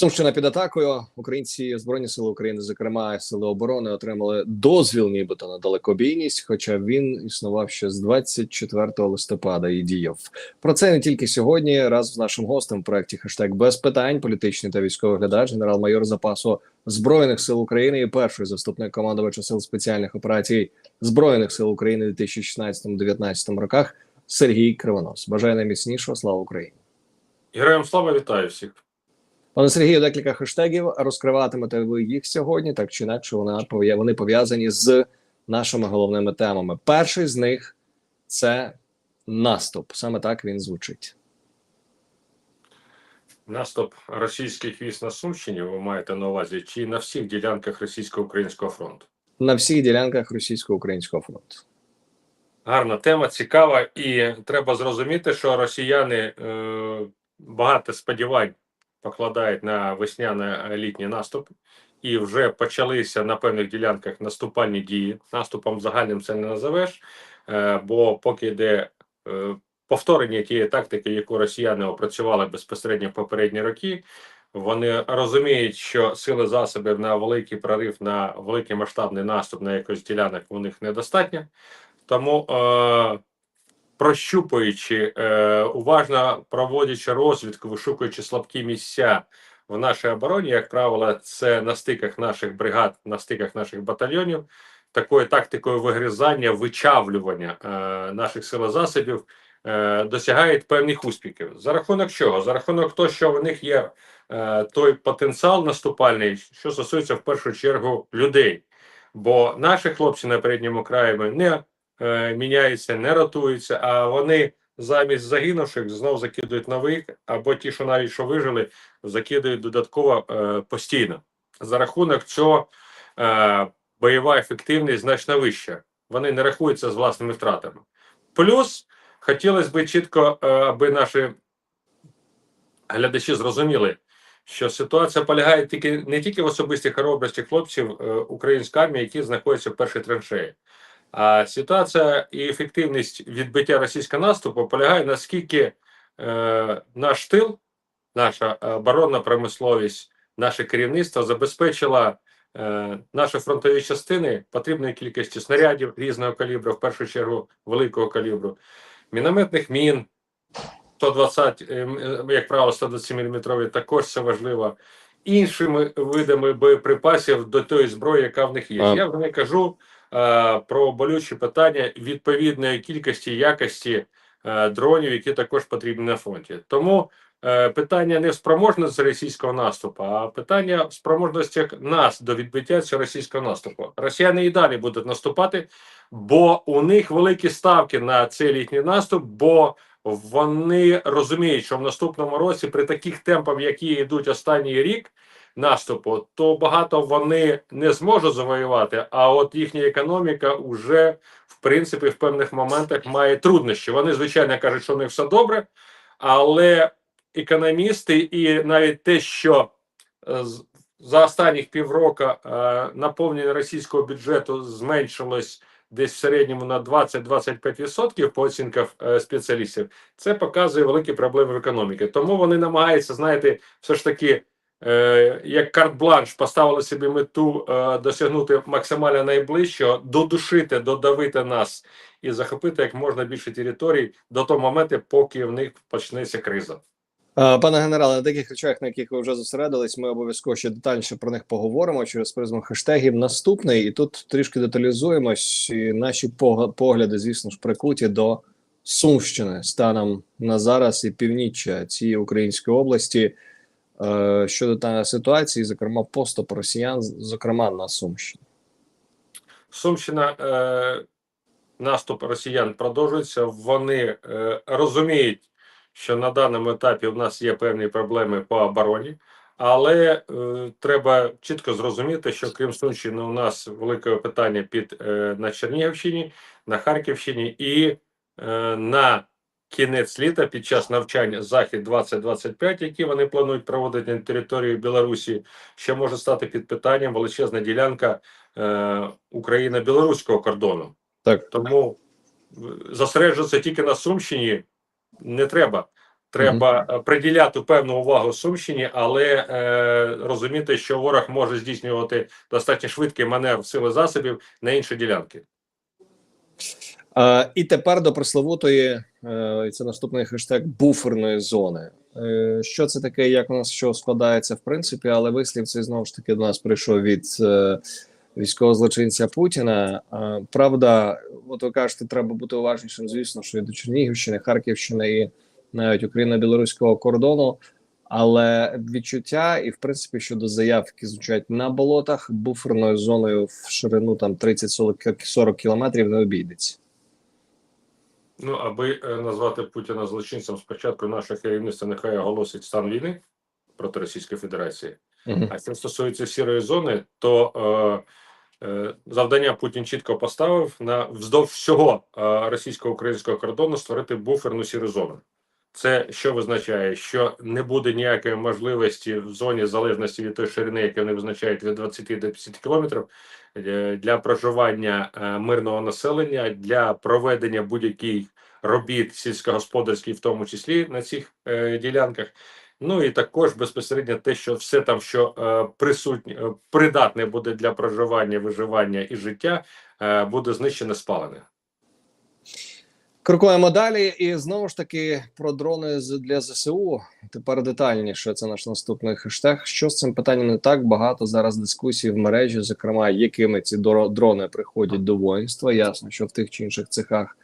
Сумщина під атакою. Українці збройні сили України, зокрема сили оборони, отримали дозвіл, нібито на далекобійність. Хоча він існував ще з 24 листопада і діяв. Про це не тільки сьогодні. Разом з нашим гостем в проєкті хештег без питань, політичний та військовий глядач, генерал-майор запасу збройних сил України і перший заступник командувача сил спеціальних операцій збройних сил України у 2016-2019 роках. Сергій Кривонос. Бажаю найміцнішого. Слава Україні. Героям слава вітаю всіх. Пане Сергію, декілька хештегів. Розкриватимете ви їх сьогодні, так чи інакше вона вони пов'язані з нашими головними темами. Перший з них це наступ. Саме так він звучить. Наступ російських військ на Сумщині, ви маєте на увазі, чи на всіх ділянках російсько-українського фронту? На всіх ділянках російсько-українського фронту. Гарна тема, цікава, і треба зрозуміти, що росіяни е, багато сподівань покладають на весняно-літній наступ, і вже почалися на певних ділянках наступальні дії. Наступом загальним це не називеш, е, бо поки йде е, повторення тієї тактики, яку росіяни опрацювали безпосередньо в попередні роки. Вони розуміють, що сили засобів на великий прорив, на великий масштабний наступ на якось ділянок у них недостатньо. Тому, е, прощупуючи, е, уважно проводячи розвідку, вишукуючи слабкі місця в нашій обороні, як правило, це на стиках наших бригад, на стиках наших батальйонів, такою тактикою вигризання, вичавлювання е, наших сил засобів е, досягають певних успіхів. За рахунок чого? За рахунок того, що в них є е, той потенціал наступальний, що стосується в першу чергу людей. Бо наші хлопці на передньому краї не міняються, не ротуються, а вони замість загинувших знов закидують нових, або ті, що навіть що вижили, закидують додатково е, постійно. За рахунок цього е, бойова ефективність значно вища. Вони не рахуються з власними втратами. Плюс хотілося б чітко, е, аби наші глядачі зрозуміли, що ситуація полягає тільки не тільки в особистій хоробрості хлопців е, української армії, які знаходяться в першій траншеї. А ситуація і ефективність відбиття російського наступу полягає наскільки е, наш тил, наша оборонна промисловість, наше керівництво забезпечила е, наші фронтові частини потрібної кількості снарядів різного калібру, в першу чергу великого калібру, мінометних мін. 120, е, е, як правило, 120 мм також це важливо. Іншими видами боєприпасів до тої зброї, яка в них є. А. Я вже не кажу про болючі питання відповідної кількості якості е, дронів, які також потрібні на фронті. Тому е, питання не в спроможності російського наступу, а питання в спроможності нас до відбиття цього російського наступу. Росіяни і далі будуть наступати, бо у них великі ставки на цей літній наступ. бо вони розуміють, що в наступному році при таких темпах, які йдуть останній рік наступу, то багато вони не зможуть завоювати. А от їхня економіка вже в принципі в певних моментах має труднощі. Вони звичайно кажуть, що у них все добре, але економісти і навіть те, що е, за останніх півроку е, наповнення російського бюджету зменшилось десь в середньому на 20-25% по оцінках е, спеціалістів, це показує великі проблеми в економіці. Тому вони намагаються, знаєте, все ж таки, е, як карт-бланш, поставили собі мету е, досягнути максимально найближчого, додушити, додавити нас і захопити як можна більше територій до того моменту, поки в них почнеться криза. Е, Пане генерале, на таких речах, на яких ви вже зосередились, ми обов'язково ще детальніше про них поговоримо через призму хештегів. Наступний, і тут трішки деталізуємось. І наші пог- погляди, звісно ж, прикуті до Сумщини станом на зараз і північчя цієї української області е, щодо ситуації, зокрема поступ росіян, зокрема на Сумщині. Сумщина е, наступ росіян продовжується. Вони е, розуміють, що на даному етапі в нас є певні проблеми по обороні, але е, треба чітко зрозуміти, що крім Сумщини, у нас велике питання під е, на Чернігівщині, на Харківщині і е, на кінець літа під час навчання Захід 2025, які вони планують проводити на території Білорусі, ще може стати під питанням величезна ділянка е, Україно-білоруського кордону. Так, Тому е, тільки на Сумщині не треба. Треба е, приділяти певну увагу Сумщині, але е, розуміти, що ворог може здійснювати достатньо швидкий маневр сили засобів на інші ділянки. Е, і тепер до пресловутої, е, це наступний хештег буферної зони. Е, що це таке, як у нас що складається в принципі, але вислів цей знову ж таки до нас прийшов від е, військового злочинця Путіна. Правда, от ви кажете, треба бути уважнішим, звісно, що і до Чернігівщини, Харківщини і навіть Україно-білоруського кордону. Але відчуття, і в принципі щодо заяв, які звучать на болотах, буферною зоною в ширину там 30-40 кілометрів не обійдеться. Ну, аби е, назвати Путіна злочинцем, спочатку наше керівництво нехай оголосить стан війни проти Російської Федерації. Мгм. А що стосується сірої зони, то е, е, завдання Путін чітко поставив на вздовж всього е, російсько-українського кордону створити буферну сіру зону. Це що визначає, що не буде ніякої можливості в зоні залежності від тої ширини, яку вони визначають від 20 до 50 кілометрів, е, для проживання е, мирного населення, для проведення будь-яких робіт сільськогосподарських, в тому числі на цих е, ділянках. Ну і також безпосередньо те, що все там, що е, присутнє, е, придатне буде для проживання, виживання і життя, е, буде знищене спалене. Крокуємо далі, і знову ж таки про дрони для ЗСУ. Тепер детальніше. Це наш наступний хештег. Що з цим питанням не так багато зараз дискусій в мережі, зокрема, якими ці дрони приходять до воїнства. Ясно, що в тих чи інших цехах,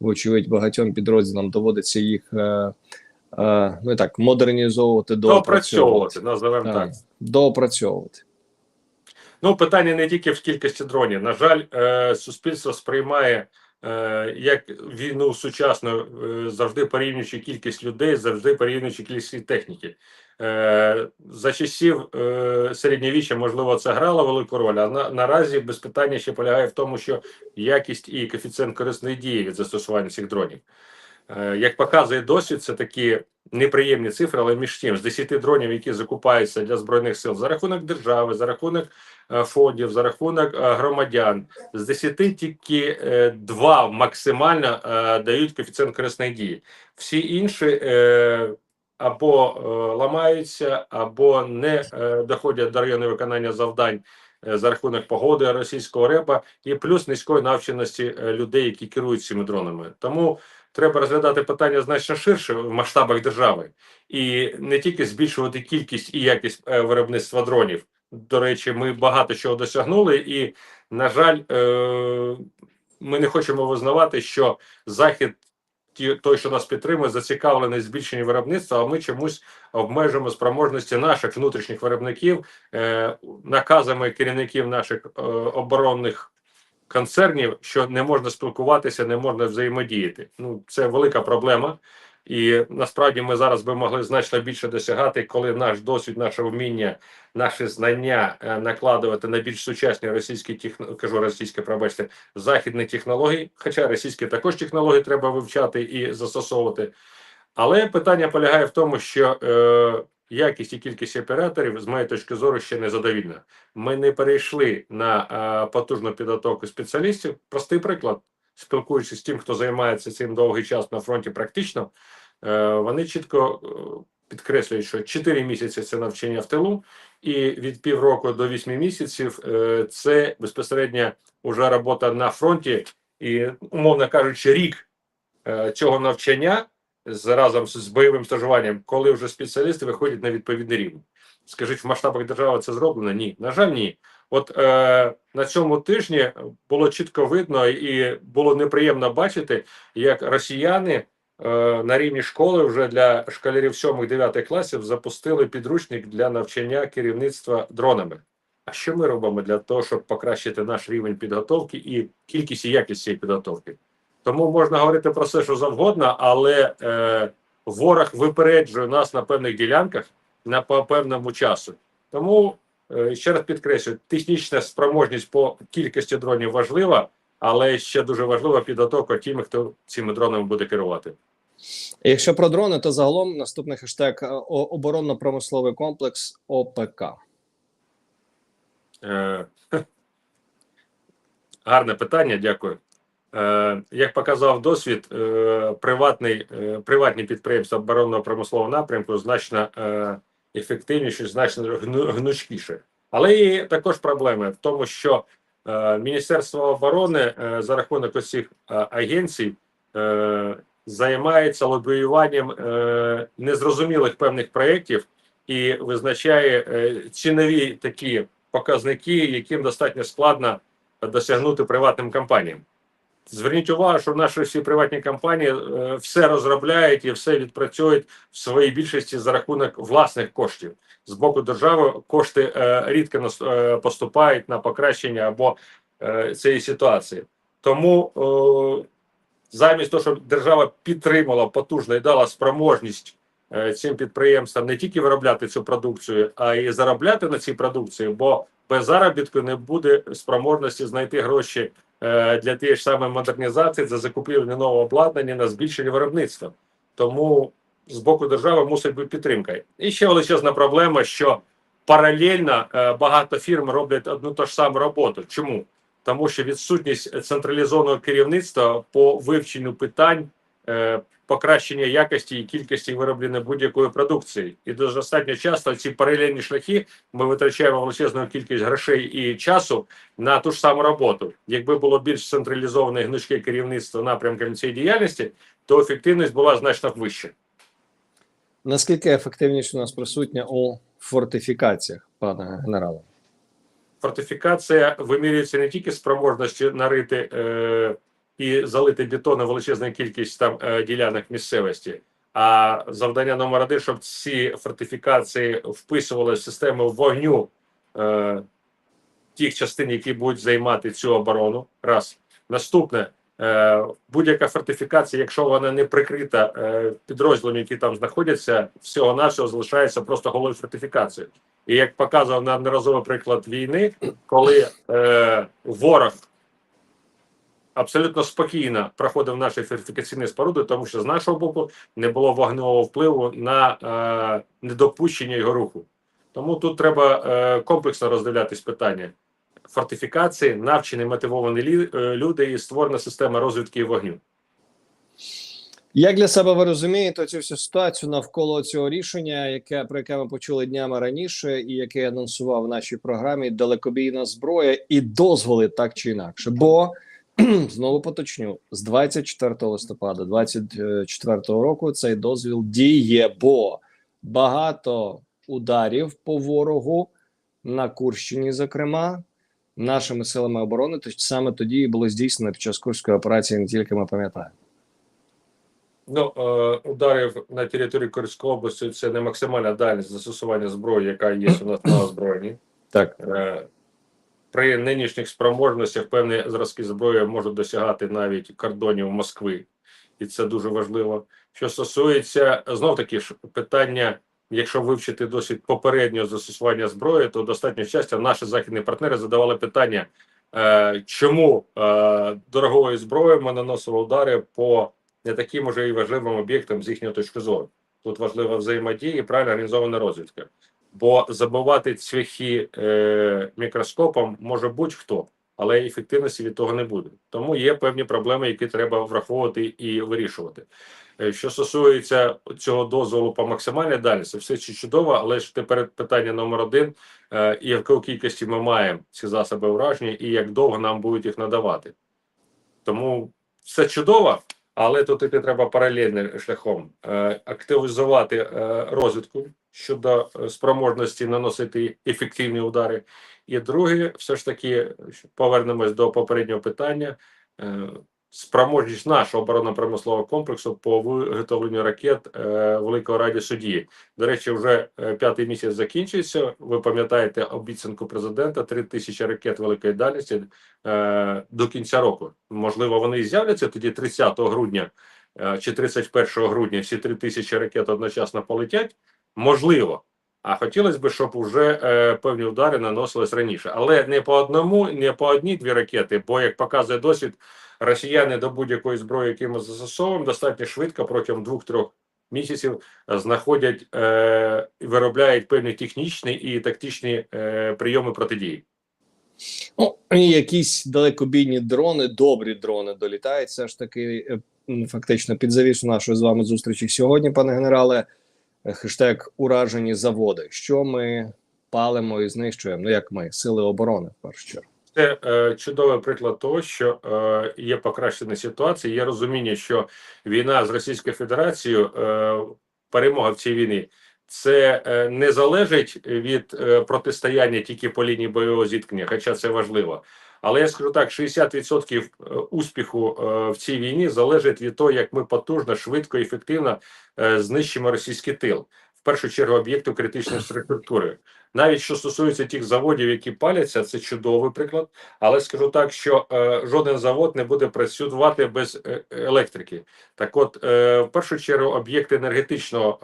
вочевидь, багатьом підрозділам доводиться їх е, ну і так модернізовувати, доопрацьовувати. Називаємо так. Так, доопрацьовувати. Ну, питання не тільки в кількості дронів. На жаль, е, суспільство сприймає е, як війну сучасну, е, завжди порівнюючи кількість людей, завжди порівнюючи кількість техніки. Е, за часів е, середньовіччя, можливо, це грало велику роль. А на, наразі без питання ще полягає в тому, що якість і коефіцієнт корисної дії від застосування цих дронів. Е, Як показує досвід, це такі неприємні цифри, але між тим, з 10 дронів, які закупаються для збройних сил за рахунок держави, за рахунок е, фондів, за рахунок е, громадян, з 10 тільки е, два максимально дають коефіцієнт корисної дії. Всі інші або ламаються, або не доходять до району виконання завдань. За рахунок погоди російського репа і плюс низької навченості людей, які керують цими дронами. Тому треба розглядати питання значно ширше в масштабах держави і не тільки збільшувати кількість і якість е, виробництва дронів. До речі, ми багато чого досягнули, і на жаль, е, ми не хочемо визнавати, що захід. Ті, той, що нас підтримує, зацікавлений збільшенні виробництва, а ми чомусь обмежуємо спроможності наших внутрішніх виробників е, наказами керівників наших е, оборонних концернів, що не можна спілкуватися, не можна взаємодіяти. Ну це велика проблема. І насправді ми зараз би могли значно більше досягати, коли наш досвід, наше вміння, наші знання е, накладувати на більш сучасні російські техно... кажу російське, пробачте, західні технології. Хоча російські також технології треба вивчати і застосовувати. Але питання полягає в тому, що е, якість і кількість операторів, з моєї точки зору, ще не задовільна. Ми не перейшли на е, потужну підготовку спеціалістів. Простий приклад, спілкуючись з тим, хто займається цим довгий час на фронті, практично е, вони чітко е, підкреслюють, що 4 місяці це навчання в тилу, і від півроку до 8 місяців це безпосередньо вже робота на фронті, і умовно кажучи, рік цього навчання з разом з бойовим стажуванням, коли вже спеціалісти виходять на відповідний рівень. Скажіть, в масштабах держави це зроблено? Ні. На жаль, ні. От е, на цьому тижні було чітко видно і було неприємно бачити, як росіяни е, на рівні школи вже для школярів 7-9 класів запустили підручник для навчання керівництва дронами. А що ми робимо для того, щоб покращити наш рівень підготовки і кількість і якість цієї підготовки? Тому можна говорити про все, що завгодно, але е, ворог випереджує нас на певних ділянках на по певному часу. Тому е, ще раз підкреслюю, технічна спроможність по кількості дронів важлива, але ще дуже важлива підготовка тими, хто цими дронами буде керувати. Якщо про дрони, то загалом наступний хештег е, оборонно-промисловий комплекс ОПК. Е, гарне питання, дякую. Е, Як показав досвід, е, приватний, е, приватні підприємства оборонного промислового напрямку значно ефективніші, значно гнучкіше. Але є також проблеми в тому, що Міністерство оборони за рахунок усіх агенцій займається лобіюванням незрозумілих певних проєктів і визначає цінові такі показники, яким достатньо складно досягнути приватним компаніям. Зверніть увагу, що наші всі приватні компанії е, все розробляють і все відпрацьовують в своїй більшості за рахунок власних коштів. З боку держави кошти е, рідко е, поступають на покращення або цієї ситуації. Тому замість того, щоб держава підтримала потужно і дала спроможність цим підприємствам не тільки виробляти цю продукцію, а й заробляти на цій продукції, бо без заробітку не буде спроможності знайти гроші для тієї ж самої модернізації, за закупівлю нового обладнання на збільшення виробництва. Тому з боку держави мусить бути підтримка. І ще величезна проблема, що паралельно е, багато фірм роблять одну ту ж саму роботу. Чому? Тому що відсутність централізованого керівництва по вивченню питань е, покращення якості і кількості виробленої будь-якої продукції. І достатньо часто ці паралельні шляхи ми витрачаємо величезну кількість грошей і часу на ту ж саму роботу. Якби було більш централізоване і гнучке керівництво напрямками цієї діяльності, то ефективність була значно вища. Наскільки ефективність у нас присутня у фортифікаціях, пане генерале? Фортифікація вимірюється не тільки спроможності нарити е, і залити бетоном величезну кількість там е, ділянок місцевості. А завдання номер один, щоб ці фортифікації вписували в систему вогню е, тих частин, які будуть займати цю оборону. Раз наступне е, будь-яка фортифікація, якщо вона не прикрита е, підрозділами, які там знаходяться, всього нашого залишається просто голою фортифікацією. І як показував неодноразовий приклад війни, коли е, ворог абсолютно спокійно проходив наші фортифікаційні споруди, тому що з нашого боку не було вогневого впливу на е, недопущення його руху. Тому тут треба е, комплексно роздивлятись питання фортифікації, навчені мотивовані лі, е, люди і створена система розвідки і вогню. Як для себе ви розумієте цю всю ситуацію навколо цього рішення, яке про яке ми почули днями раніше, і яке анонсував в нашій програмі далекобійна зброя і дозволи так чи інакше? Бо знову поточню з 24 листопада 24 року цей дозвіл діє, бо багато ударів по ворогу на Курщині, зокрема. Нашими силами оборони, то саме тоді і було здійснено під час курської операції, не тільки ми пам'ятаємо. Ну, е, ударів на території Курської області це не максимальна дальність застосування зброї, яка є у нас на озброєнні. Так. Е, При нинішніх спроможностях певні зразки зброї можуть досягати навіть кордонів Москви, і це дуже важливо. Що стосується знов таки ж питання, якщо вивчити досвід попереднього застосування зброї, то достатньо часто наші західні партнери задавали питання, е, чому е, дорогою зброєю ми наносили удари по не таким уже і важливим об'єктам з їхньої точки зору. Тут важлива взаємодія і правильно організована розвідка. Бо забивати цвяхи е, мікроскопом може будь-хто, але ефективності від того не буде. Тому є певні проблеми, які треба враховувати і вирішувати. Е, Що стосується цього дозволу по максимальній дальності, все ще чудово, але ж тепер питання номер один: е, яку кількості ми маємо ці засоби враження, і як довго нам будуть їх надавати. Тому все чудово, але тут іти треба паралельним шляхом Е, активізувати е, розвідку щодо е, спроможності наносити ефективні удари. І друге, все ж таки, повернемось до попереднього питання. е, Спроможність нашого оборонно-промислового комплексу по виготовленню ракет е, великого радіусу дії. До речі, вже е, п'ятий місяць закінчується. Ви пам'ятаєте обіцянку президента: 3 тисячі ракет великої дальності до кінця року. Можливо, вони і з'являться тоді 30 грудня е, чи 31 грудня. Всі 3 тисячі ракет одночасно полетять. Можливо. А хотілося б, щоб вже е, певні удари наносились раніше, але не по одному, не по одній-дві ракети. Бо як показує досвід, росіяни до будь-якої зброї, яку ми застосовуємо, достатньо швидко протягом двох-трьох місяців знаходять е, виробляють певні технічні і тактичні е, прийоми протидії. Ну, якісь далекобійні дрони, добрі дрони долітають. Все ж таки, е, фактично, під завісу нашої з вами зустрічі сьогодні, пане генерале. Е, Хештег уражені заводи. Що ми палимо і знищуємо? Ну як ми, сили оборони, в першу чергу. Це е, чудовий приклад того, що е, є покращена ситуація. Є розуміння, що війна з Російською Федерацією, е, перемога в цій війні, це е, не залежить від е, протистояння тільки по лінії бойового зіткнення, хоча це важливо. Але я скажу так: 60% е, успіху в цій війні залежить від того, як ми потужно, швидко і ефективно знищимо російський тил, першу чергу об'єктів критичної інфраструктури. Навіть що стосується тих заводів, які паляться, це чудовий приклад. Але скажу так, що е, жоден завод не буде працювати без е, електрики. Так, от, е, в першу чергу, об'єкти енергетичного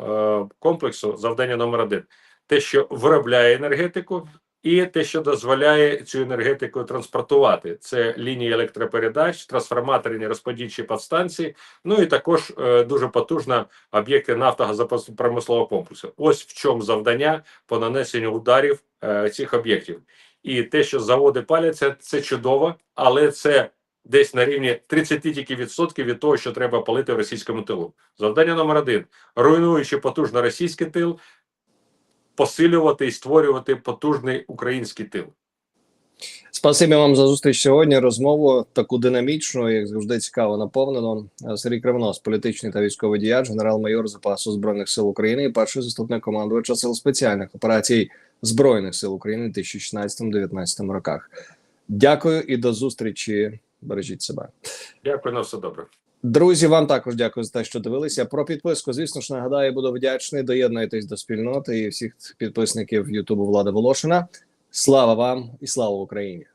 е, комплексу, завдання номер один, те, що виробляє енергетику, і те, що дозволяє цю енергетику транспортувати, це лінії електропередач, трансформаторні розподільчі підстанції. Ну і також е, дуже потужна об'єкти нафтогазопромислового комплексу. Ось в чому завдання по нанесенню ударів е, цих об'єктів. І те, що заводи паляться, це чудово, але це десь на рівні 30 тільки відсотків від того, що треба палити в російському тилу. Завдання номер один: руйнуючи потужно російський тил, посилювати і створювати потужний український тил. Спасибі вам за зустріч сьогодні. Розмову таку динамічну, як завжди, цікаво наповнено. Сергій Кривонос, політичний та військовий діяч, генерал-майор запасу збройних сил України і перший заступник командувача сил спеціальних операцій збройних сил України в 2016-2019 роках. Дякую і до зустрічі. Бережіть себе. Дякую на все добре. Друзі, вам також дякую за те, що дивилися. Про підписку, звісно ж, нагадаю, буду вдячний. Доєднуйтесь до спільноти і всіх підписників Ютубу Влада Волошина. Слава вам і слава Україні!